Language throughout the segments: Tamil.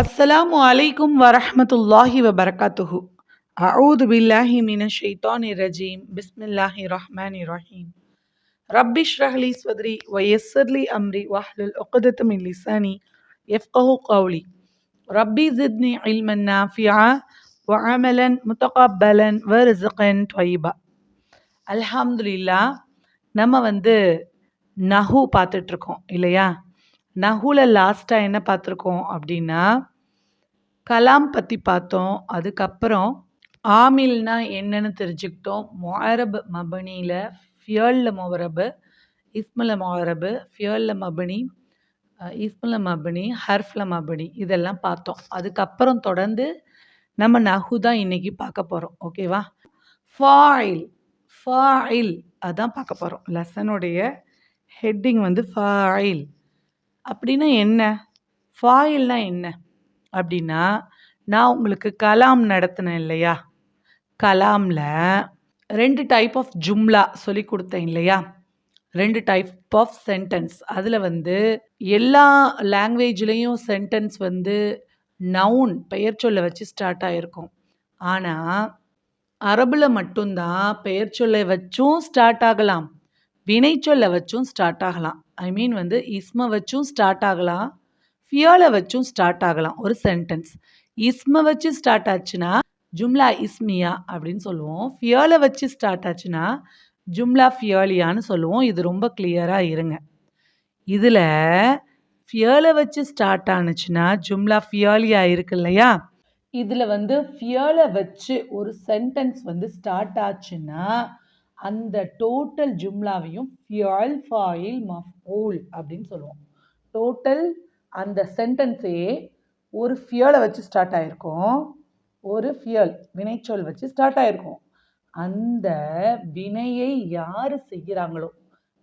அஸ்ஸலாமு அலைக்கும் வரஹமத்துல்லாஹி வபரகாத்துஹு. அவுது பில்லாஹி மின ஷைத்தானி ரஜீம். பிஸ்மில்லாஹி ரஹ்மான் ரஹீம். ரப்பிஷ் ரஹ்லி ஸ்வத்ரி வயஸ்ஸர்லி அம்ரி வஹ்லுல் உக்தத்து மின் லிசானி எஃப்கஹு கௌலி. ரப்பி ஜித்னி இல்மன் நாஃபியா வஅமலன் முத்தகப்பலன் வர்சுகன் ட்வைபா அல்ஹாம்துலில்லா நம்ம வந்து நஹு பார்த்துட்ருக்கோம் இல்லையா? நகுல லாஸ்ட்டாக என்ன பார்த்துருக்கோம் அப்படின்னா கலாம் பற்றி பார்த்தோம். அதுக்கப்புறம் ஆமில்னா என்னன்னு தெரிஞ்சுக்கிட்டோம். மொஹரபு மபனியில் ஃபியல்ல மொஹரபு இஸ்மில் மொஹரபு ஃபியல்ல மபனி அஹ் இஸ்மில் மபனி ஹர்ஃப்ல மபனி இதெல்லாம் பார்த்தோம். அதுக்கப்புறம் தொடர்ந்து நம்ம நஹு தான் இன்றைக்கி பார்க்க போகிறோம் ஓகேவா ஃபாயில் ஃபாயில் அதான் பார்க்க போகிறோம் லெசனுடைய ஹெட்டிங் வந்து ஃபாயில். அப்படின்னா என்ன? ஃபாயில்னா என்ன? அப்படின்னா நான் உங்களுக்கு கலாம் நடத்தினேன் இல்லையா? கலாமில் ரெண்டு டைப் ஆஃப் ஜும்லா சொல்லி கொடுத்தேன் இல்லையா? ரெண்டு டைப் ஆஃப் சென்டென்ஸ் அதில் வந்து எல்லா லாங்குவேஜ்லேயும் சென்டென்ஸ் வந்து நவுன் பெயர் சொல்லை வச்சு ஸ்டார்ட் ஆகிருக்கும் ஆனால் அரபில் மட்டும்தான் பெயர் சொல்லை வச்சும் ஸ்டார்ட் ஆகலாம். வினைச்சொல்லை வச்சும் ஸ்டார்ட் ஆகலாம். ஐ மீன் வந்து இஸ்ம வச்சும் ஸ்டார்ட் ஆகலாம். ஃபியோலை வச்சும் ஸ்டார்ட் ஆகலாம். ஒரு சென்டென்ஸ் இஸ்ம வச்சு ஸ்டார்ட் ஆச்சுன்னா ஜும்லா இஸ்மியா அப்படின்னு சொல்லுவோம். ஃபியோலை வச்சு ஸ்டார்ட் ஆச்சுன்னா ஜும்லா ஃபியோலியான்னு சொல்லுவோம். இது ரொம்ப கிளியராக இருங்க. இதில் ஃபியோலை வச்சு ஸ்டார்ட் ஆனுச்சுன்னா ஜும்லா ஃபியோலியா இருக்கு இல்லையா? இதில் வந்து ஃபியோலை வச்சு ஒரு சென்டென்ஸ் வந்து ஸ்டார்ட் ஆச்சுன்னா அந்த டோட்டல் ஜும்லாவையும் ஃபியால் ஃபாயில் மஃபூல் அப்படின்னு சொல்லுவோம். டோட்டல் அந்த சென்டென்ஸே ஒரு ஃபியலை வச்சு ஸ்டார்ட் ஆகிருக்கும் ஒரு ஃபியல் வினைச்சொல் வச்சு ஸ்டார்ட் ஆகிருக்கும் அந்த வினையை யார் செய்கிறாங்களோ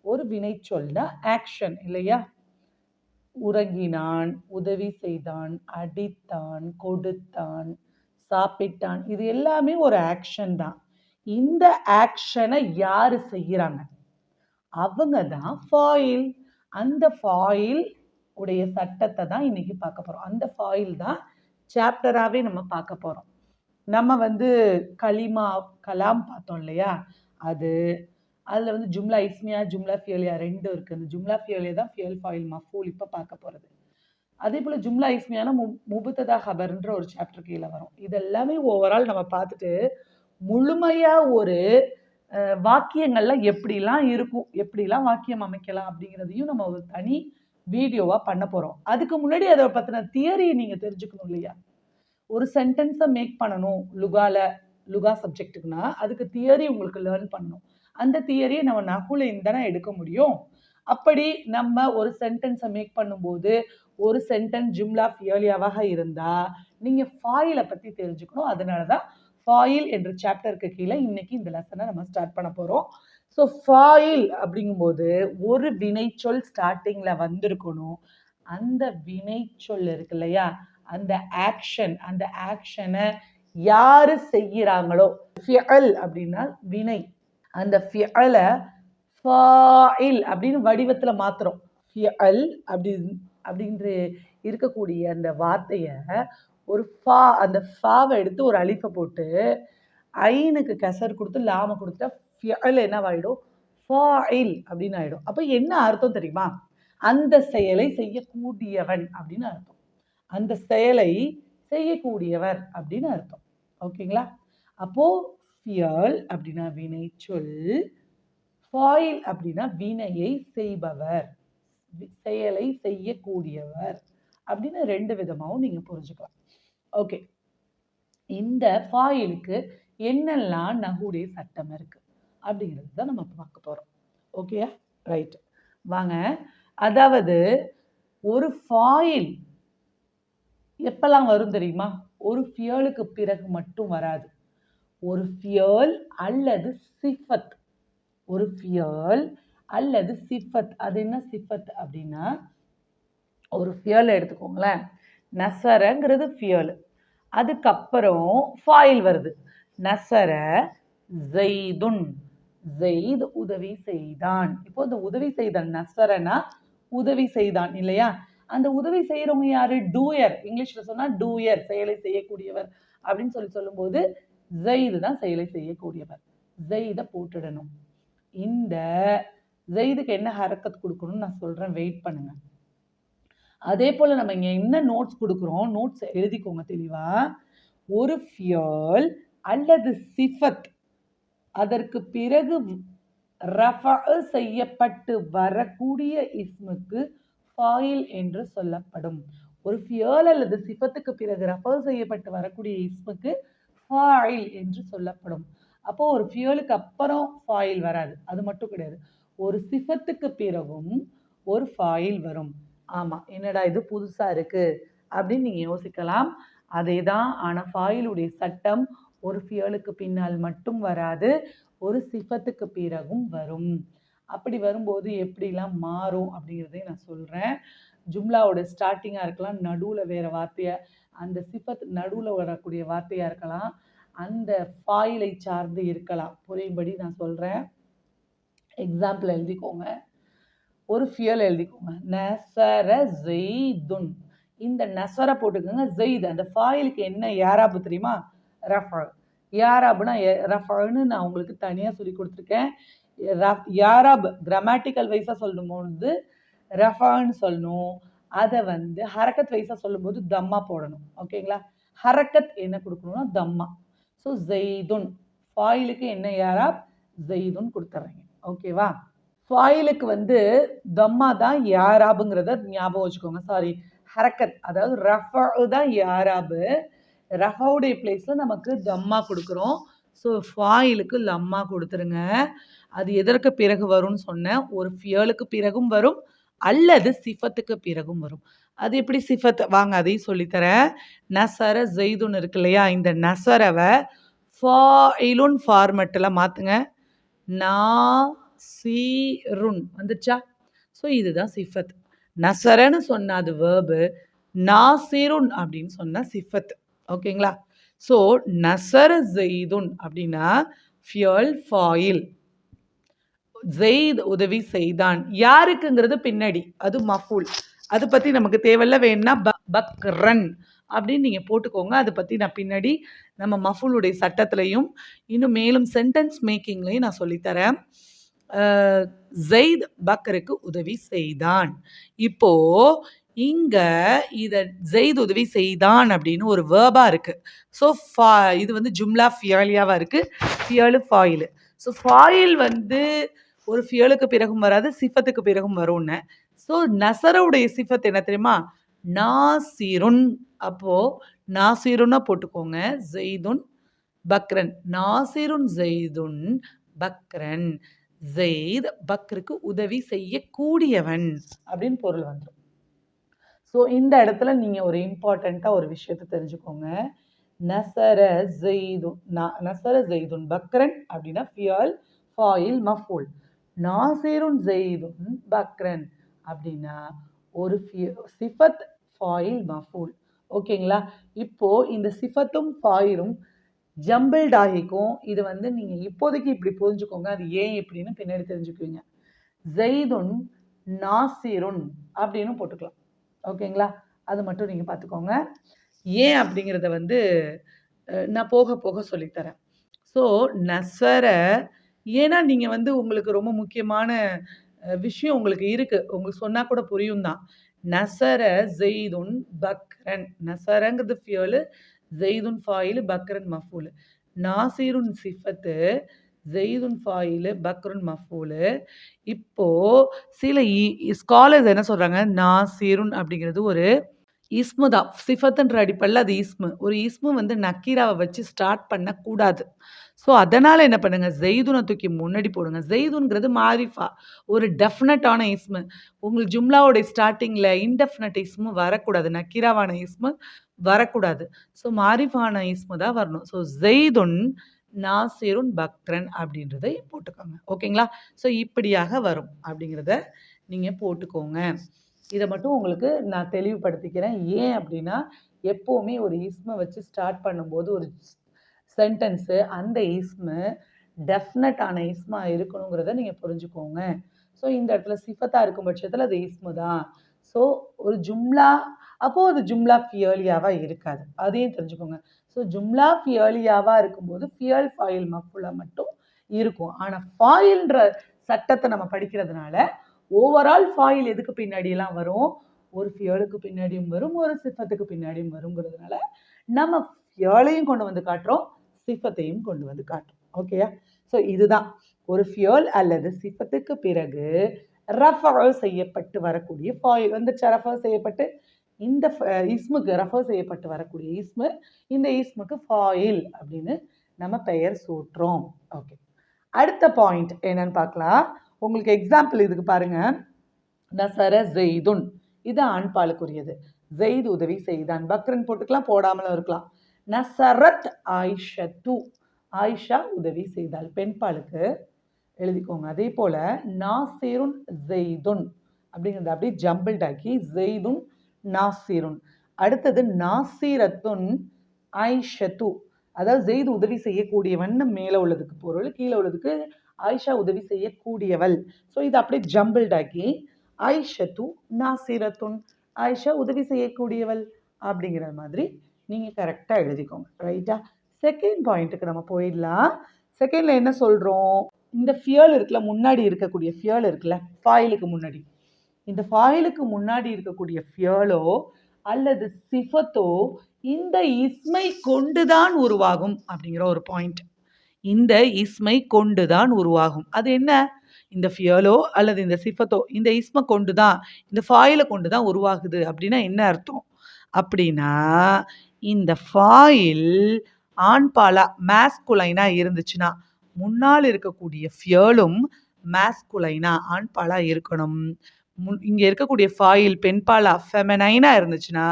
ஒரு வினைச்சொல்னா ஆக்ஷன் இல்லையா? உறங்கினான் உதவி செய்தான் அடித்தான் கொடுத்தான் சாப்பிட்டான் இது எல்லாமே ஒரு ஆக்ஷன் தான். இந்த ஆக்ஷனை யார் செய்கிறாங்க? அவங்க தான் ஃபாயில் அந்த ஃபாயில் உடைய சட்டத்தை தான் இன்னைக்கு பார்க்க போகிறோம் அந்த ஃபாயில் தான் சாப்டராகவே நம்ம பார்க்க போகிறோம் நம்ம வந்து கலிமா கலாம் பார்த்தோம் இல்லையா? அது அதில் வந்து ஜும்லா இஸ்மியா ஜும்லா ஃபியலியா ரெண்டும் இருக்குது அந்த ஜும்லா ஃபியலியா தான் ஃபியல் ஃபாயில் மஃபூல் இப்போ பார்க்க போகிறது அதே போல் ஜும்லா இஸ்மியானா மு முபுத்ததா ஹபர்ன்ற ஒரு சாப்டர் கீழே வரும். இதெல்லாமே ஓவரால் நம்ம பார்த்துட்டு முழுமையாக ஒரு வாக்கியங்கள்லாம் எப்படிலாம் இருக்கும் எப்படிலாம் வாக்கியம் அமைக்கலாம் அப்படிங்கிறதையும் நம்ம ஒரு தனி வீடியோவாக பண்ண போகிறோம் அதுக்கு முன்னாடி அதை பற்றின தியரியை நீங்கள் தெரிஞ்சுக்கணும் இல்லையா? ஒரு சென்டென்ஸை மேக் பண்ணணும் லுகால லுகா சப்ஜெக்ட்டுக்குன்னா அதுக்கு தியரி உங்களுக்கு லேர்ன் பண்ணணும். அந்த தியரியை நம்ம நகுலையும் தானே எடுக்க முடியும். அப்படி நம்ம ஒரு சென்டென்ஸை மேக் பண்ணும்போது ஒரு சென்டென்ஸ் ஜிம்லா ஃபியலியாவாக இருந்தால் நீங்கள் ஃபாயிலை பற்றி தெரிஞ்சுக்கணும். அதனால தான் ஃபாயில் என்ற சாப்டருக்கு கீழே இன்னைக்கு இந்த லெசனை நம்ம ஸ்டார்ட் பண்ண போகிறோம் ஸோ ஃபாயில் அப்படிங்கும்போது ஒரு வினைச்சொல் ஸ்டார்டிங்கில் வந்திருக்கணும். அந்த வினைச்சொல் இருக்கு இல்லையா? அந்த ஆக்ஷன் அந்த ஆக்ஷனை யார் செய்கிறாங்களோ ஃபியல் அப்படின்னா வினை. அந்த ஃபியலை ஃபாயில் அப்படின்னு வடிவத்தில் மாத்துறோம். ஃபியல் அப்படி அப்படின்ற இருக்கக்கூடிய அந்த வார்த்தையை ஒரு ஃபா அந்த ஃபாவை எடுத்து ஒரு அலிஃபை போட்டு ஐனுக்கு கெசர் கொடுத்து லாம கொடுத்துட்டா ஃபியல் என்னவாயிடும்? ஃபாயில் அப்படின்னு ஆயிடும். அப்போ என்ன அர்த்தம் தெரியுமா? அந்த செயலை செய்யக்கூடியவன் அப்படின்னு அர்த்தம். அந்த செயலை செய்யக்கூடியவர் அப்படின்னு அர்த்தம். ஓகேங்களா? அப்போ ஃபியல் அப்படின்னா வினை சொல் ஃபாயில் அப்படின்னா வினையை செய்பவர். செயலை செய்யக்கூடியவர் அப்படின்னு ரெண்டு விதமாகவும் நீங்கள் புரிஞ்சுக்கலாம். ஓகே இந்த ஃபாயிலுக்கு என்னெல்லாம் நகுடைய சட்டம் இருக்குது அப்படிங்கிறது தான் நம்ம பார்க்க போகிறோம் ஓகேயா ரைட் வாங்க. அதாவது ஒரு ஃபாயில் எப்பெல்லாம் வரும் தெரியுமா? ஒரு ஃபியலுக்கு பிறகு மட்டும் வராது. ஒரு ஃபியல் அல்லது சிஃபத் ஒரு ஃபியல் அல்லது சிஃபத் அது என்ன சிஃபத் அப்படின்னா ஒரு ஃபியல் எடுத்துக்கோங்களேன். நசரங்கிறது ஃபியல் அதுக்கப்புறம் ஃபாயில் வருது. நசர ஜெய்துன் ஜெயித் உதவி செய்தான். இப்போ இந்த உதவி செய்தான் நசரனா உதவி செய்தான் இல்லையா? அந்த உதவி செய்கிறவங்க யாரு? டூயர் இங்கிலீஷில் சொன்னால் டூயர் செயலை செய்யக்கூடியவர் அப்படின்னு சொல்லி சொல்லும்போது ஜெயிது தான் செயலை செய்யக்கூடியவர். ஜெயிதை போட்டுடணும். இந்த ஜெயிதுக்கு என்ன ஹரக்கத் கொடுக்கணும்னு நான் சொல்கிறேன் வெயிட் பண்ணுங்க. அதே போல் நம்ம இங்கே என்ன நோட்ஸ் கொடுக்குறோம்? நோட்ஸ் எழுதிக்கோங்க தெளிவாக ஒரு ஃபியல் அல்லது சிஃபத் அதற்கு பிறகு ரஃபா செய்யப்பட்டு வரக்கூடிய இஸ்முக்கு ஃபாயில் என்று சொல்லப்படும். ஒரு ஃபியல் அல்லது சிஃபத்துக்கு பிறகு ரஃபா செய்யப்பட்டு வரக்கூடிய இஸ்முக்கு ஃபாயில் என்று சொல்லப்படும். அப்போ ஒரு ஃபியலுக்கு அப்புறம் ஃபாயில் வராது. அது மட்டும் கிடையாது. ஒரு சிஃபத்துக்கு பிறகும் ஒரு ஃபாயில் வரும். ஆமாம் என்னடா இது புதுசாக இருக்குது அப்படின்னு நீங்கள் யோசிக்கலாம். அதே தான் ஆனால் ஃபாயிலுடைய சட்டம் ஒரு ஃபியலுக்கு பின்னால் மட்டும் வராது ஒரு சிஃபத்துக்கு பிறகும் வரும். அப்படி வரும்போது எப்படிலாம் மாறும் அப்படிங்கிறதையும் நான் சொல்கிறேன் ஜும்லாவோட ஸ்டார்டிங்காக இருக்கலாம் நடுவில் வேறு வார்த்தையை அந்த சிஃபத் நடுவில் வரக்கூடிய வார்த்தையாக இருக்கலாம் அந்த ஃபாயிலை சார்ந்து இருக்கலாம். புரியும்படி நான் சொல்கிறேன் எக்ஸாம்பிள் எழுதிக்கோங்க. ஒரு ஃபியல் எழுதிக்கோங்க. நசர ஜெய்துன் இந்த நசரை போட்டுக்கோங்க ஜெயித் அந்த ஃபாயிலுக்கு என்ன யாராபு தெரியுமா? ரஃபா. யாராப்னா ரஃபான்னு நான் உங்களுக்கு தனியாக சொல்லி கொடுத்துருக்கேன். ரஃப் யாராப் கிராமட்டிக்கல் வைஸாக சொல்லும்போது ரஃபான்னு சொல்லணும். அதை வந்து ஹரக்கத் வைஸாக சொல்லும்போது தம்மா போடணும். ஓகேங்களா? ஹரக்கத் என்ன கொடுக்கணும்னா தம்மா. ஸோ ஜெய்துன் ஃபாயிலுக்கு என்ன யாராப்? ஜெய்துன் கொடுத்துட்றீங்க ஓகேவா? ஃபாயிலுக்கு வந்து தம்மா தான் யாராபுங்கிறத ஞாபகம் வச்சுக்கோங்க. சாரி ஹரக்கத். அதாவது ரஃபு தான் யாராபு. ரஃபவுடைய பிளேஸில் நமக்கு தம்மா கொடுக்குறோம். ஸோ ஃபாயிலுக்கு லம்மா கொடுத்துருங்க. அது எதற்கு பிறகு வரும்னு சொன்னேன். ஒரு ஃபியலுக்கு பிறகும் வரும் அல்லது சிஃபத்துக்கு பிறகும் வரும். அது எப்படி சிஃபத்? வாங்க அதையும் சொல்லித்தரேன். நசர ஜெய்துன்னு இருக்கு இல்லையா? இந்த நசரவை ஃபாயிலுன் ஃபார்மெட்டில் மாற்றுங்க நான் சீருன் வந்துச்சா ஸோ இதுதான் சிஃபத். நசரன்னு சொன்ன அது வேர்பு நாசிருன் அப்படின்னு சொன்ன சிஃபத். ஓகேங்களா ஸோ நசர ஜெய்துன் அப்படின்னா ஃபியல் ஃபாயில் ஜெயித் உதவி செய்தான். யாருக்குங்கிறது பின்னாடி? அது மஃபூல். அது பற்றி நமக்கு தேவையில்ல வேணும்னா ப பக்ரன் அப்படின்னு நீங்கள் போட்டுக்கோங்க. அதை பற்றி நான் பின்னாடி நம்ம மஃபூலுடைய சட்டத்திலையும் இன்னும் மேலும் சென்டென்ஸ் மேக்கிங்லையும் நான் சொல்லித்தரேன். ஜெயித் பக்கருக்கு உதவி செய்தான் இப்போ இங்க இதை ஜெயித் உதவி செய்தான் அப்படின்னு ஒரு வேர்பா இருக்கு. ஸோ ஃபா இது வந்து ஜும்லா ஃபியாலியாவா இருக்கு. ஃபியலு, ஃபாயிலு. ஸோ ஃபாயில் வந்து ஒரு ஃபியலுக்கு பிறகும் வராது, சிஃபத்துக்கு பிறகும் வரும்னு. ஸோ நசரவுடைய சிஃபத் என்ன தெரியுமா? நாசிருன். அப்போ நாசிருன்னா போட்டுக்கோங்க. ஜெய்துன் பக்ரன். நாசிருன் ஜெய்துன் பக்ரன். ஜெயித் பக்ருக்கு உதவி செய்யக்கூடியவன் அப்படின்னு பொருள் வந்துடும் ஸோ இந்த இடத்துல நீங்கள் ஒரு இம்பார்ட்டண்ட்டாக ஒரு விஷயத்தை தெரிஞ்சுக்கோங்க. நசர ஜெய்துன் நசர ஜெய்துன் பக்ரன் அப்படின்னா ஃபியால் ஃபாயில் மஃபூல் நாசிருன் ஜெய்துன் பக்ரன் அப்படின்னா ஒரு சிஃபத் ஃபாயில் மஃபூல் ஓகேங்களா இப்போ இந்த சிஃபத்தும் ஃபாயிலும் ஜம்பிள்ட் ஆகிக்கும். இது வந்து நீங்கள் இப்போதைக்கு இப்படி புரிஞ்சுக்கோங்க. அது ஏன் இப்படின்னு பின்னாடி தெரிஞ்சுக்குவீங்க. ஜெய்துன் நாசிருன் அப்படின்னு போட்டுக்கலாம். ஓகேங்களா? அது மட்டும் நீங்கள் பார்த்துக்கோங்க. ஏன் அப்படிங்கிறத வந்து நான் போக போக சொல்லித்தரேன். ஸோ நசர ஏன்னா நீங்கள் வந்து உங்களுக்கு ரொம்ப முக்கியமான விஷயம் உங்களுக்கு இருக்குது உங்களுக்கு சொன்னால் கூட புரியும் தான் நசர ஜெய்துன் பக்ரன் நசரங்கிறது ஃபியலு ஜெய்துன் ஃபாயிலு பக்ரன் மஃபூலு. நாசிருன் சிஃபத்து ஜெய்துன் ஃபாயிலு பக்ருன் மஃபூலு. இப்போது சில ஸ்காலர்ஸ் என்ன சொல்கிறாங்க நாசிருன் அப்படிங்கிறது ஒரு இஸ்மு தான். சிஃபத்துன்ற அடிப்படையில் அது இஸ்மு. ஒரு இஸ்மு வந்து நக்கீராவை வச்சு ஸ்டார்ட் பண்ணக்கூடாது. ஸோ அதனால் என்ன பண்ணுங்கள் ஜெய்துனை தூக்கி முன்னாடி போடுங்க. ஜெய்துன்கிறது மாரிஃபா. ஒரு டெஃபினட்டான இஸ்மு. உங்களுக்கு ஜும்லாவோடைய ஸ்டார்டிங்கில் இன்டெஃபினட் இஸ்மு வரக்கூடாது. நக்கீராவான இஸ்மு வரக்கூடாது. ஸோ மாரிஃபான இஸ்மு தான் வரணும். ஸோ ஜெய்துன் நாசிருன் பக்ரன் அப்படின்றதை போட்டுக்கோங்க. ஓகேங்களா? ஸோ இப்படியாக வரும் அப்படிங்கிறத நீங்கள் போட்டுக்கோங்க. இதை மட்டும் உங்களுக்கு நான் தெளிவுபடுத்திக்கிறேன். ஏன் அப்படின்னா எப்போவுமே ஒரு இஸ்மை வச்சு ஸ்டார்ட் பண்ணும்போது ஒரு சென்டென்ஸு அந்த இஸ்மு டெஃபினட்டான இஸ்மா இருக்கணுங்கிறத நீங்கள் புரிஞ்சுக்கோங்க. ஸோ இந்த இடத்துல சிஃபத்தாக இருக்கும் பட்சத்தில் அது இஸ்மு தான். ஸோ ஒரு ஜும்லா அப்போது அது ஜும்லா ஃபியர்லியாவாக இருக்காது. அதையும் தெரிஞ்சுக்கோங்க. ஸோ ஜும்லா ஃபியர்லியாவாக இருக்கும்போது ஃபியல் ஃபாயில் மஃபுலா மட்டும் இருக்கும். ஆனால் ஃபாயில்ன்ற சட்டத்தை நம்ம படிக்கிறதுனால ஓவரால் ஃபாயில் எதுக்கு பின்னாடியெல்லாம் வரும்? ஒரு ஃபியலுக்கு பின்னாடியும் வரும் ஒரு சிஃபத்துக்கு பின்னாடியும் வருங்கிறதுனால நம்ம ஃபியலையும் கொண்டு வந்து காட்டுறோம் சிஃபத்தையும் கொண்டு வந்து காட்டுறோம். ஓகேயா ஸோ இதுதான். ஒரு ஃபியல் அல்லது சிஃபத்துக்கு பிறகு ரஃபர் செய்யப்பட்டு வரக்கூடிய ஃபாயில். வந்து ரஃபர் செய்யப்பட்டு? இந்த இஸ்முக்கு ரெஃபர் செய்யப்பட்டு வரக்கூடிய இஸ்மு இந்த இஸ்முக்கு ஃபாயில் அப்படின்னு நம்ம பெயர் சூட்டுறோம். ஓகே அடுத்த பாயிண்ட் என்னன்னு பார்க்கலாம். உங்களுக்கு எக்ஸாம்பிள் இதுக்கு பாருங்க. நசர ஜெய்துன். இது ஆண்பாலுக்குரியது. ஜெயித் உதவி செய்தான். பக்ரன் போட்டுக்கலாம் போடாமலும் இருக்கலாம். நசரத் ஆயிஷத்து. ஆயிஷா உதவி செய்தாள். பெண்பாலுக்கு எழுதிக்கோங்க. அதே போல் நாசிருன் ஜெய்துன் அப்படிங்கிறத அப்படியே ஜம்பிள்டாக்கி ஜெய்துன் நாசிருன். அடுத்தது நாசிரத்துன் ஐஷத்து அதாவது ஜெயித் உதவி செய்யக்கூடியவன் மேலே உள்ளதுக்கு பொருள் கீழே உள்ளதுக்கு ஆயிஷா உதவி செய்யக்கூடியவள். ஸோ இது அப்படியே ஜம்பிள்டாக்கி ஐஷத்து நாசிரத்துன் ஆயிஷா உதவி செய்யக்கூடியவள் அப்படிங்கிற மாதிரி நீங்கள் கரெக்டாக எழுதிக்கோங்க. ரைட்டா செகண்ட் பாயிண்ட்டுக்கு நம்ம போயிடலாம். செகண்டில் என்ன சொல்கிறோம் இந்த ஃபியல் இருக்குல்ல முன்னாடி இருக்கக்கூடிய ஃபியல் இருக்குல்ல ஃபாயிலுக்கு முன்னாடி. இந்த ஃபாயிலுக்கு முன்னாடி இருக்கக்கூடிய ஃபியலோ அல்லது சிஃபத்தோ இந்த இஸ்மை கொண்டுதான் உருவாகும் அப்படிங்கிற ஒரு பாயிண்ட் இந்த இஸ்மை கொண்டுதான் உருவாகும். அது என்ன? இந்த ஃபியலோ அல்லது இந்த சிஃபத்தோ இந்த இஸ்மை கொண்டு தான் இந்த ஃபாயிலை கொண்டு தான் உருவாகுது அப்படின்னா என்ன அர்த்தம்? அப்படின்னா இந்த ஃபாயில் ஆண்பாலா மேஸ்குலைனா இருந்துச்சுன்னா முன்னால் இருக்கக்கூடிய ஃபியலும் மேஸ்குலைனா ஆண்பாலா இருக்கணும். இங்கே இருக்கக்கூடிய ஃபாயில் பெண்பாலா ஃபெமனைனாக இருந்துச்சுன்னா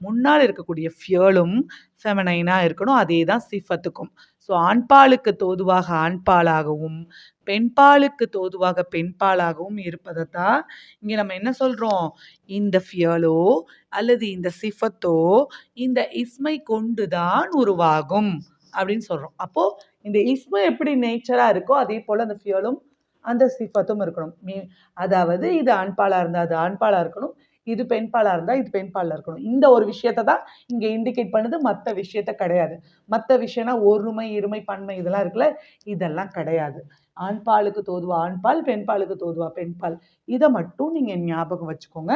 முன்னால் இருக்கக்கூடிய ஃபியலும் ஃபெமனைனாக இருக்கணும். அதே தான் சிஃபத்துக்கும். ஸோ ஆண்பாலுக்கு தோதுவாக ஆண்பாலாகவும் பெண்பாலுக்கு தோதுவாக பெண்பாலாகவும் இருப்பதை தான் இங்கே நம்ம என்ன சொல்கிறோம் இந்த ஃபியலோ அல்லது இந்த சிஃபத்தோ இந்த இஸ்மை கொண்டு தான் உருவாகும் அப்படின்னு சொல்கிறோம் அப்போது இந்த இஸ்மை எப்படி நேச்சராக இருக்கோ அதே போல் அந்த ஃபியலும் அந்த சிஃபத்தும் இருக்கணும். மீ அதாவது இது ஆண்பாலாக இருந்தால் அது ஆண்பாலாக இருக்கணும். இது பெண்பாலாக இருந்தால் இது பெண்பாலில் இருக்கணும். இந்த ஒரு விஷயத்தை தான் இங்கே இண்டிகேட் பண்ணுது. மற்ற விஷயத்த கிடையாது. மற்ற விஷயம்னா ஒருமை இருமை பன்மை இதெல்லாம் இருக்குல்ல இதெல்லாம் கிடையாது. ஆண்பாலுக்கு தோதுவா ஆண்பால் பெண்பாலுக்கு தோதுவா பெண்பால். இதை மட்டும் நீங்கள் ஞாபகம் வச்சுக்கோங்க.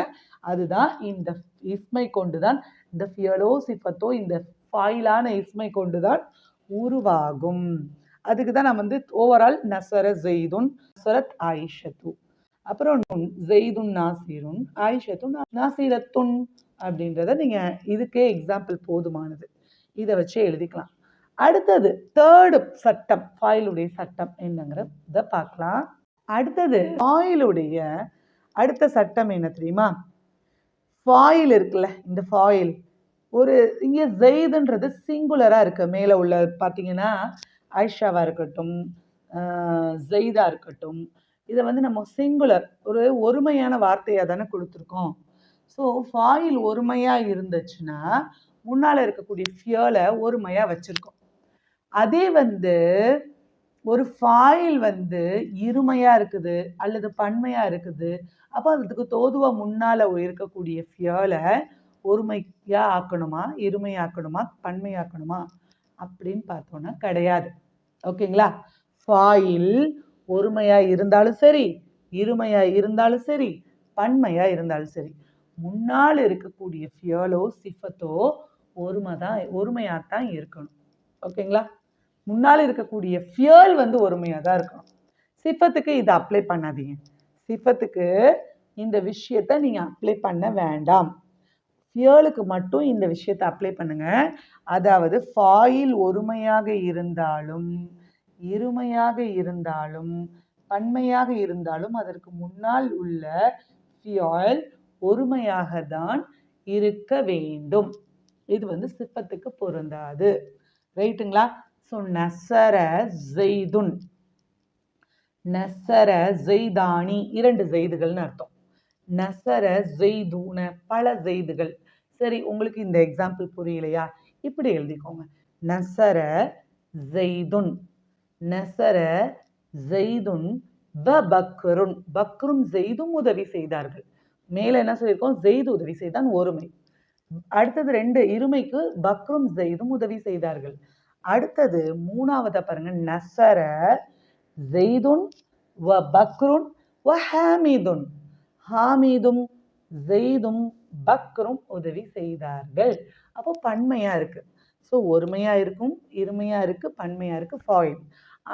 அதுதான் இந்த இஸ்மை கொண்டு தான் இந்த ஃபியலோ சிஃபத்தோ இந்த ஃபாயிலான இஸ்மை கொண்டு தான் உருவாகும். அதுக்கு தான் நான் வந்து ஓவரால் நசர ஜெய்துன் நசரத் ஆயிஷத்து. அப்புறம் ஜெய்துன் நாசிருன் ஆயிஷத்துன் நாசீரத்துன் அப்படின்றத நீங்கள் இதுக்கே எக்ஸாம்பிள் போதுமானது. இதை வச்சு எழுதிக்கலாம். அடுத்தது தேர்டு சட்டம் ஃபாயிலுடைய சட்டம் என்னங்கிறத பார்க்கலாம். அடுத்தது ஃபாயிலுடைய அடுத்த சட்டம் என்ன தெரியுமா? ஃபாயில் இருக்குல்ல இந்த ஃபாயில் ஒரு இங்கே ஜெய்துன்றது சிங்குலராக இருக்கு. மேலே உள்ள பார்த்தீங்கன்னா ஆயிஷாவாக இருக்கட்டும் ஜெய்தா இருக்கட்டும் இதை வந்து நம்ம சிங்குலர் ஒரு ஒருமையான வார்த்தையாக தானே கொடுத்துருக்கோம். ஸோ ஃபாயில் ஒருமையாக இருந்துச்சுன்னா முன்னால் இருக்கக்கூடிய ஃபியலை ஒருமையாக வச்சுருக்கோம். அதே வந்து ஒரு ஃபாயில் வந்து இருமையாக இருக்குது அல்லது பன்மையாக இருக்குது அப்போ அதுக்கு தோதுவாக முன்னால் இருக்கக்கூடிய ஃபியலை ஒருமையாக ஆக்கணுமா இருமையாக்கணுமா பன்மையாக்கணுமா அப்படின்னு பார்த்தோன்னா கிடையாது. ஓகேங்களா? ஃபாயில் ஒருமையாக இருந்தாலும் சரி இருமையாக இருந்தாலும் சரி பன்மையாக இருந்தாலும் சரி முன்னால் இருக்கக்கூடிய ஃபியலோ சிஃபத்தோ ஒருமை தான் ஒருமையாக தான் இருக்கணும். ஓகேங்களா? முன்னால் இருக்கக்கூடிய ஃபியல் வந்து ஒருமையாக தான் இருக்கணும். சிஃபத்துக்கு இதை அப்ளை பண்ணாதீங்க. சிஃபத்துக்கு இந்த விஷயத்தை நீங்கள் அப்ளை பண்ண வேண்டாம். ஃபியலுக்கு மட்டும் இந்த விஷயத்தை அப்ளை பண்ணுங்க. அதாவது ஃபாயில் ஒருமையாக இருந்தாலும் இருமையாக இருந்தாலும் பன்மையாக இருந்தாலும் அதற்கு முன்னால் உள்ள ஃபியால் ஒருமையாக தான் இருக்க வேண்டும். இது வந்து சிப்பத்துக்கு பொருந்தாது. ரைட்டுங்களா ஸோ நசர ஜெய்துன் நசர ஜெய்தானி இரண்டு ஜெய்துகள்னு அர்த்தம். நசர ஜெய்தூன பல ஜெய்துகள் சரி உங்களுக்கு இந்த எக்ஸாம்பிள் புரியலையா? இப்படி எழுதிக்கோங்க. நசர ஜெய்துன் நசர ஜெய்துன் வ பக்ருன் பக்ரும் ஜெய்தும் உதவி செய்தார்கள். மேலே என்ன சொல்லியிருக்கோம்? ஜெய்து உதவி செய்தான் ஒருமை. அடுத்தது ரெண்டு இருமைக்கு பக்ரும் ஜெய்தும் உதவி செய்தார்கள். அடுத்தது மூணாவதை பாருங்க. நசர ஜெய்துன் வ பக்ருன் வ ஹாமிதுன். ஹாமிதும் ஜெய்தும் பக்ரும் உதவி செய்தார்கள். அப்போ பன்மையா இருக்கு. ஸோ ஒருமையா இருக்கும் இருமையா இருக்கு பன்மையாக இருக்கு ஃபாயில்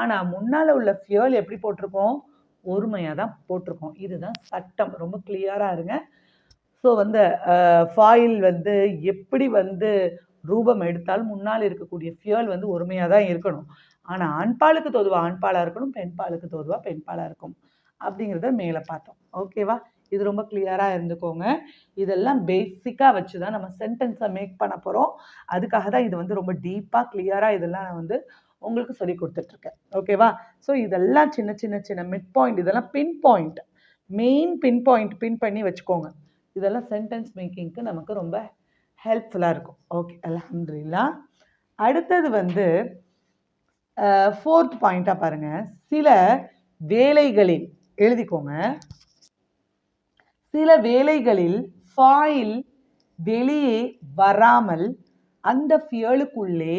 ஆனால் முன்னால் உள்ள ஃபியல் எப்படி போட்டிருக்கோம்? ஒருமையாக தான் போட்டிருக்கோம். இதுதான் சட்டம். ரொம்ப கிளியராக இருங்க. ஸோ வந்து ஃபாயில் வந்து எப்படி வந்து ரூபம் எடுத்தாலும் முன்னால் இருக்கக்கூடிய ஃபியல் வந்து ஒருமையாக தான் இருக்கணும். ஆனால் ஆண்பாலுக்கு தோதுவா? ஆண்பாலாக இருக்கணும் பெண்பாலுக்கு தோதுவா? பெண்பாலாக இருக்கும். அப்படிங்கிறத மேலே பார்த்தோம். ஓகேவா இது ரொம்ப கிளியராக இருந்துக்கோங்க. இதெல்லாம் பேசிக்காக வச்சு தான் நம்ம சென்டென்ஸை மேக் பண்ண போகிறோம் அதுக்காக தான் இது வந்து ரொம்ப டீப்பாக கிளியராக இதெல்லாம் நான் வந்து உங்களுக்கு சொல்லி கொடுத்துட்ருக்கேன். ஓகேவா ஸோ இதெல்லாம் சின்ன சின்ன சின்ன மிட் பாயிண்ட் இதெல்லாம் pin point main pin point pin பண்ணி வச்சுக்கோங்க. இதெல்லாம் சென்டென்ஸ் மேக்கிங்க்கு நமக்கு ரொம்ப ஹெல்ப்ஃபுல்லாக இருக்கும். ஓகே அலமதுல்லா அடுத்தது வந்து ஃபோர்த் பாயிண்ட்டாக பாருங்கள் சில வேலைகளில் எழுதிக்கோங்க. சில வேலைகளில் ஃபாயில் வெளியே வராமல் அந்த ஃபியலுக்குள்ளே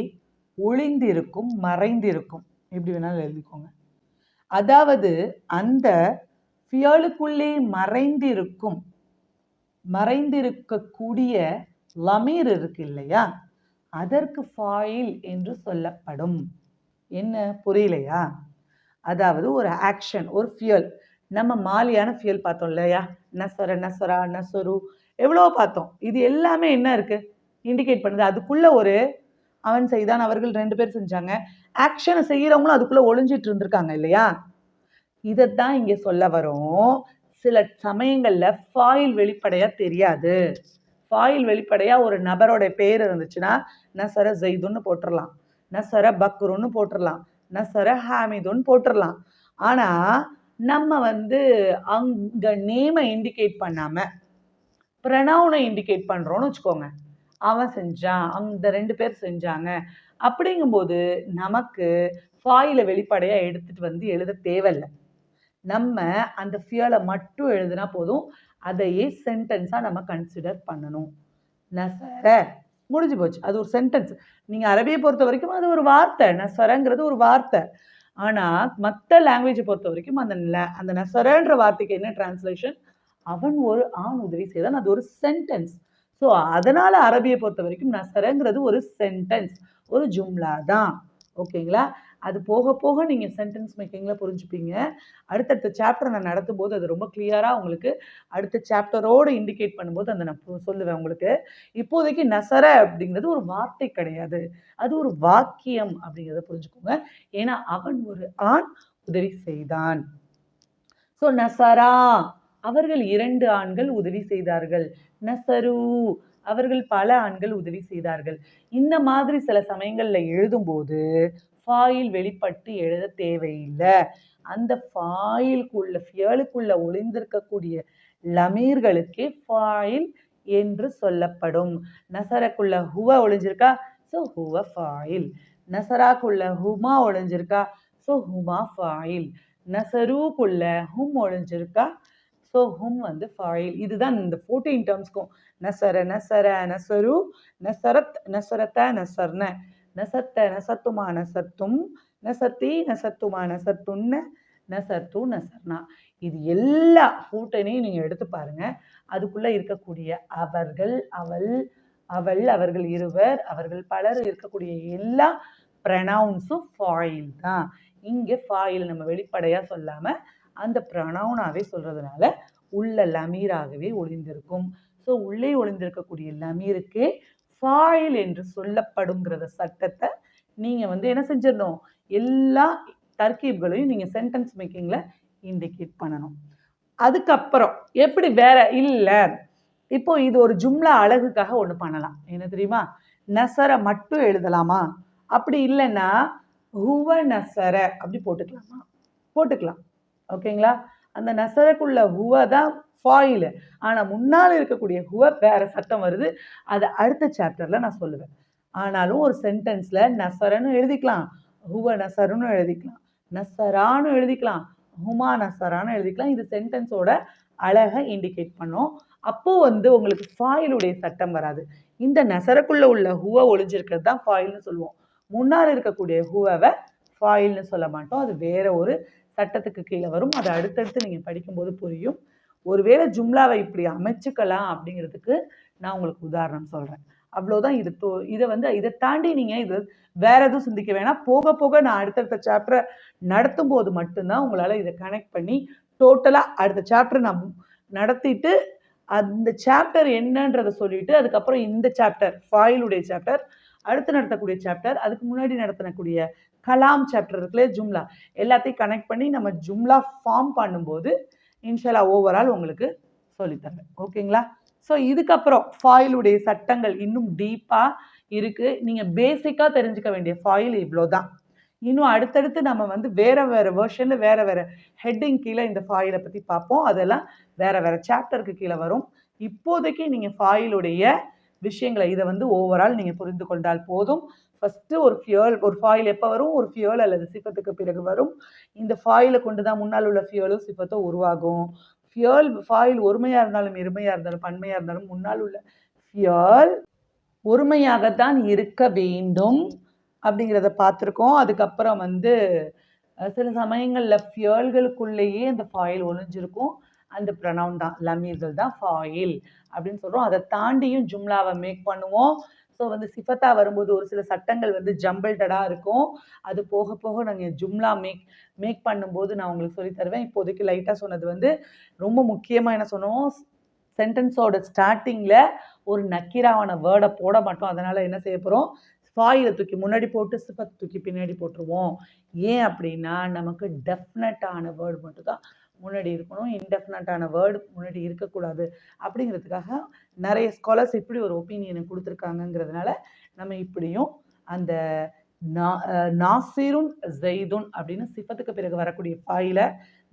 ஒளிந்திருக்கும் மறைந்திருக்கும். எப்படி வேணாலும் எழுதிக்கோங்க. அதாவது அந்த ஃபியலுக்குள்ளே மறைந்திருக்கும் மறைந்திருக்கக்கூடிய லமீர் இருக்கு இல்லையா? அதற்கு ஃபாயில் என்று சொல்லப்படும். என்ன? புரியலையா? அதாவது ஒரு ஆக்ஷன் ஒரு ஃபியல் நம்ம மாலியான ஃபியல் பார்த்தோம் இல்லையா? நசர நசரா நசரு எவ்வளோ பார்த்தோம். இது எல்லாமே என்ன இருக்குது இண்டிகேட் பண்ணுது. அதுக்குள்ளே ஒரு அவன் செய்தான் அவர்கள் ரெண்டு பேர் செஞ்சாங்க. ஆக்ஷனை செய்கிறவங்களும் அதுக்குள்ளே ஒளிஞ்சிட்டு இருந்திருக்காங்க இல்லையா? இதைத்தான் இங்கே சொல்ல வரும். சில சமயங்களில் ஃபாயில் வெளிப்படையாக தெரியாது. ஃபாயில் வெளிப்படையாக ஒரு நபரோட பேர் இருந்துச்சுன்னா நசர ஜெய்துன்னு போட்டுடலாம் நசர பக்ருன்னு போட்டுடலாம் நசர ஹாமிதுன்னு போட்டுடலாம் ஆனால் நம்ம வந்து அங்கே நேமை இண்டிகேட் பண்ணாமல் ப்ரனவுனை இண்டிகேட் பண்ணுறோன்னு வச்சுக்கோங்க. அவன் செஞ்சான் அந்த ரெண்டு பேர் செஞ்சாங்க. அப்படிங்கும்போது நமக்கு ஃபாயில வெளிப்படையாக எடுத்துகிட்டு வந்து எழுத தேவையில்லை. நம்ம அந்த ஃபியலை மட்டும் எழுதுனா போதும் அதையே சென்டென்ஸாக நம்ம கன்சிடர் பண்ணணும். நசர முடிஞ்சு போச்சு. அது ஒரு சென்டென்ஸ் நீங்கள் அரபியை பொறுத்த வரைக்கும் அது ஒரு வார்த்தை. நசரங்கிறது ஒரு வார்த்தை. ஆனால் மற்ற லாங்குவேஜை பொறுத்த வரைக்கும் அந்த அந்த நெசரன்ற வார்த்தைக்கு என்ன டிரான்ஸ்லேஷன் அவன் ஒரு ஆண் உதவி செய்தான். அது ஒரு சென்டென்ஸ் ஸோ அதனால் அரபியை பொறுத்த வரைக்கும் நசரங்கிறது ஒரு சென்டென்ஸ் ஒரு ஜும்லா தான் ஓகேங்களா? அது போக போக நீங்கள் சென்டென்ஸ் மேக்கிங்கில் புரிஞ்சுப்பீங்க. அடுத்தடுத்த சாப்டர் நான் நடத்தும் போது அது ரொம்ப கிளியராக உங்களுக்கு அடுத்த சாப்டரோடு இண்டிகேட் பண்ணும்போது அந்த நான் சொல்லுவேன் உங்களுக்கு. இப்போதைக்கு நசர அப்படிங்கிறது ஒரு வார்த்தை கிடையாது. அது ஒரு வாக்கியம் அப்படிங்கிறத புரிஞ்சுக்கோங்க. ஏன்னா அவன் ஒரு ஆண் உதவி செய்தான். ஸோ நசரா. அவர்கள் இரண்டு ஆண்கள் உதவி செய்தார்கள். நசரு. அவர்கள் பல ஆண்கள் உதவி செய்தார்கள். இந்த மாதிரி சில சமயங்களில் எழுதும்போது ஃபாயில் வெளிப்பட்டு எழுத தேவையில்லை. அந்த ஃபாயிலுக்குள்ள ஃபியலுக்குள்ள ஒளிந்திருக்கக்கூடிய லமீர்களுக்கே ஃபாயில் என்று சொல்லப்படும். நசரக்குள்ள ஹுவ ஒளிஞ்சிருக்கா? ஸோ ஹுவ ஃபாயில் நசராக்குள்ள ஹுமா ஒளிஞ்சிருக்கா? ஸோ ஹுமா ஃபாயில் நசரூக்குள்ள ஹும் ஒளிஞ்சிருக்கா? ஸோ ஹும் வந்து ஃபாயில் இதுதான் இந்த ஃபோர்டீன் டேர்ம்ஸ்க்கும் நசர நசர நசரு நசரத் நசரத்த நசர்ன. நசத்த நசத்துமா நசத்தும் நசத்தி நசத்துமா நசத்துன்ன நசத்து நசர்னா. இது எல்லா ஃபூட்டனையும் நீங்கள் எடுத்து பாருங்க. அதுக்குள்ளே இருக்கக்கூடிய அவர்கள் அவள் அவள் அவர்கள் இருவர் அவர்கள் பலர் இருக்கக்கூடிய எல்லா ப்ரனவுன்ஸும் ஃபாயில் தான். இங்கே ஃபாயில் நம்ம வெளிப்படையாக சொல்லாமல் அந்த ப்ரனவுனாகவே சொல்கிறதுனால உள்ள லமீராகவே ஒளிந்திருக்கும். ஸோ உள்ளே ஒளிந்திருக்கக்கூடிய லமீருக்கு ஃபாயில் என்று சொல்லப்படுங்கிறத சட்டத்தை நீங்கள் வந்து என்ன செஞ்சிடணும்? எல்லா தர்கீப்களையும் நீங்கள் சென்டென்ஸ் மேக்கிங்கில் இண்டிகேட் பண்ணணும். அதுக்கப்புறம் எப்படி வேற? இல்லை. இப்போ இது ஒரு ஜும்லா அழகுக்காக ஒன்று பண்ணலாம். என்ன தெரியுமா? நசரை மட்டும் எழுதலாமா? அப்படி இல்லைன்னா ஹுவ நசர அப்படி போட்டுக்கலாமா? போட்டுக்கலாம். ஓகேங்களா? அந்த நெசருக்குள்ள ஹுவ தான் ஃபாயில் ஆனால் முன்னால் இருக்கக்கூடிய ஹுவ வேறு சட்டம் வருது. அதை அடுத்த சாப்டரில் நான் சொல்லுவேன். ஆனாலும் ஒரு சென்டென்ஸில் நசரன்னு எழுதிக்கலாம். ஹுவ நசருன்னு எழுதிக்கலாம். நசரான்னு எழுதிக்கலாம். ஹுமா நசரான்னு எழுதிக்கலாம். இது சென்டென்ஸோட அழகை இண்டிகேட் பண்ணோம். அப்போது வந்து உங்களுக்கு ஃபாயிலுடைய சட்டம் வராது. இந்த நெசரக்குள்ள உள்ள ஹூவை ஒளிஞ்சிருக்கிறது தான் ஃபாயில்னு சொல்லுவோம். முன்னால் இருக்கக்கூடிய ஹூவை ஃபாயில்னு சொல்ல மாட்டோம். அது வேற ஒரு சட்டத்துக்கு கீழே வரும். அதை அடுத்தடுத்து நீங்கள் படிக்கும்போது புரியும். ஒருவேளை ஜும்லாவை இப்படி அமைச்சுக்கலாம் அப்படிங்கிறதுக்கு நான் உங்களுக்கு உதாரணம் சொல்கிறேன் அவ்வளோதான் இது தோ இதை வந்து இதை தாண்டி நீங்கள் இது வேற எதுவும் சிந்திக்க வேணாம். போக போக நான் அடுத்தடுத்த சாப்டரை நடத்தும் போது மட்டும்தான் உங்களால் இதை கனெக்ட் பண்ணி டோட்டலாக அடுத்த சாப்டர் நான் நடத்திட்டு அந்த சாப்டர் என்னன்றதை சொல்லிட்டு அதுக்கப்புறம் இந்த சாப்டர் ஃபாயிலுடைய சாப்டர் அடுத்து நடத்தக்கூடிய சாப்டர் அதுக்கு முன்னாடி நடத்தக்கூடிய கலாம் சாப்டர் இருக்குல்ல ஜும்லா. எல்லாத்தையும் கனெக்ட் பண்ணி நம்ம ஜும்லா ஃபார்ம் பண்ணும்போது இன்ஷாலா ஓவரால் உங்களுக்கு சொல்லித்தரேன். ஓகேங்களா? ஸோ இதுக்கப்புறம் ஃபாயிலுடைய சட்டங்கள் இன்னும் டீப்பாக இருக்குது நீங்கள் பேசிக்காக தெரிஞ்சுக்க வேண்டிய ஃபாயில் இவ்வளோ தான் இன்னும் அடுத்தடுத்து நம்ம வந்து வேறு வேறு வேர்ஷனில் வேறு வேறு ஹெட்டிங் கீழே இந்த ஃபாயிலை பற்றி பார்ப்போம். அதெல்லாம் வேறு வேறு சாப்டருக்கு கீழே வரும். இப்போதைக்கு நீங்கள் ஃபாயிலுடைய விஷயங்களை இதை வந்து ஓவரால் நீங்கள் புரிந்து கொண்டால் போதும். ஃபஸ்ட்டு ஒரு ஃபியூல் ஒரு ஃபாயில் எப்போ வரும்? ஒரு ஃபியூல் அல்லது சிப்பத்துக்கு பிறகு வரும். இந்த ஃபாயிலை கொண்டு தான் முன்னால் உள்ள ஃபியூலும் சிப்பத்தும் உருவாகும். ஃபியூல் ஃபாயில் ஒருமையாக இருந்தாலும் இருமையாக இருந்தாலும் பன்மையாக இருந்தாலும் முன்னால் உள்ள ஃபியூல் ஒருமையாகத்தான் இருக்க வேண்டும் அப்படிங்கிறத பார்த்துருக்கோம். அதுக்கப்புறம் வந்து சில சமயங்களில் ஃபியூல்களுக்குள்ளேயே அந்த ஃபாயில் ஒழிஞ்சிருக்கும் அந்த ப்ரனவுன் தான் லமீர்கள் தான் ஃபாயில் அப்படின்னு சொல்கிறோம் அதை தாண்டியும் ஜும்லாவை மேக் பண்ணுவோம். ஸோ வந்து சிஃபத்தா வரும்போது ஒரு சில சட்டங்கள் வந்து ஜம்பிள்டடாக இருக்கும். அது போக போக நாங்கள் ஜும்லா மேக் மேக் பண்ணும்போது நான் உங்களுக்கு சொல்லி தருவேன். இப்போதைக்கு லைட்டாக சொன்னது வந்து ரொம்ப முக்கியமாக என்ன சொன்னோம்? சென்டென்ஸோட ஸ்டார்டிங்கில் ஒரு நக்கீராவான வேர்டை போட மாட்டோம். அதனால் என்ன செய்ய போகிறோம் ஃபாயிலை தூக்கி முன்னாடி போட்டு சிஃபத் தூக்கி பின்னாடி போட்டுருவோம். ஏன் அப்படின்னா நமக்கு டெஃபினட்டான வேர்டு மட்டும் தான் முன்னாடி இருக்கணும். இன்டெஃபினட்டான வேர்டு முன்னாடி இருக்கக்கூடாது. அப்படிங்கிறதுக்காக நிறைய ஸ்காலர்ஸ் இப்படி ஒரு ஒப்பீனியனை கொடுத்துருக்காங்கங்கிறதுனால நம்ம இப்படியும் அந்த நாசிருன் ஜெய்துன் அப்படின்னு சிஃபத்துக்கு பிறகு வரக்கூடிய ஃபாயில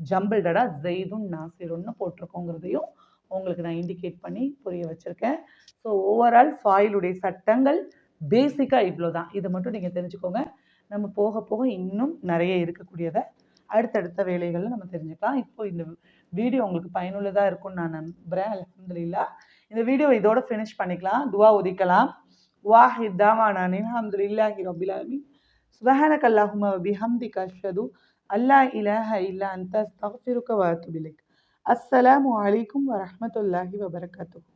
ஜம்பிள்டடா ஜெய்துன் நாசிருன்னு போட்டிருக்கோங்கிறதையும் உங்களுக்கு நான் இண்டிகேட் பண்ணி புரிய வச்சுருக்கேன். ஸோ ஓவரால் ஃபாயிலுடைய சட்டங்கள் பேசிக்காக இவ்வளோ தான் இதை மட்டும் நீங்கள் தெரிஞ்சுக்கோங்க. நம்ம போக போக இன்னும் நிறைய இருக்கக்கூடியதை அடுத்தடுத்த வேலைகளில் நம்ம தெரிஞ்சுக்கலாம். இப்போ இந்த வீடியோ உங்களுக்கு பயனுள்ளதாக இருக்கும்னு நான் நம்புகிறேன் அலமதுல்லா இந்த வீடியோ இதோட ஃபினிஷ் பண்ணிக்கலாம். துவா ஒதிக்கலாம் வாஹித் தாவானான். அலமதுல்லாஹி ரபிலாமி சுபஹானக் அல்லாஹும பிஹம்திக அஷ்ஹது அல்லா இலஹ இல்லா அந்த அஸ்தக்ஃபிருக்க வ அத்துபு இலைக். அஸ்ஸலாமு அலைக்கும் வரஹ்மத்துல்லாஹி வபரகாத்துஹு.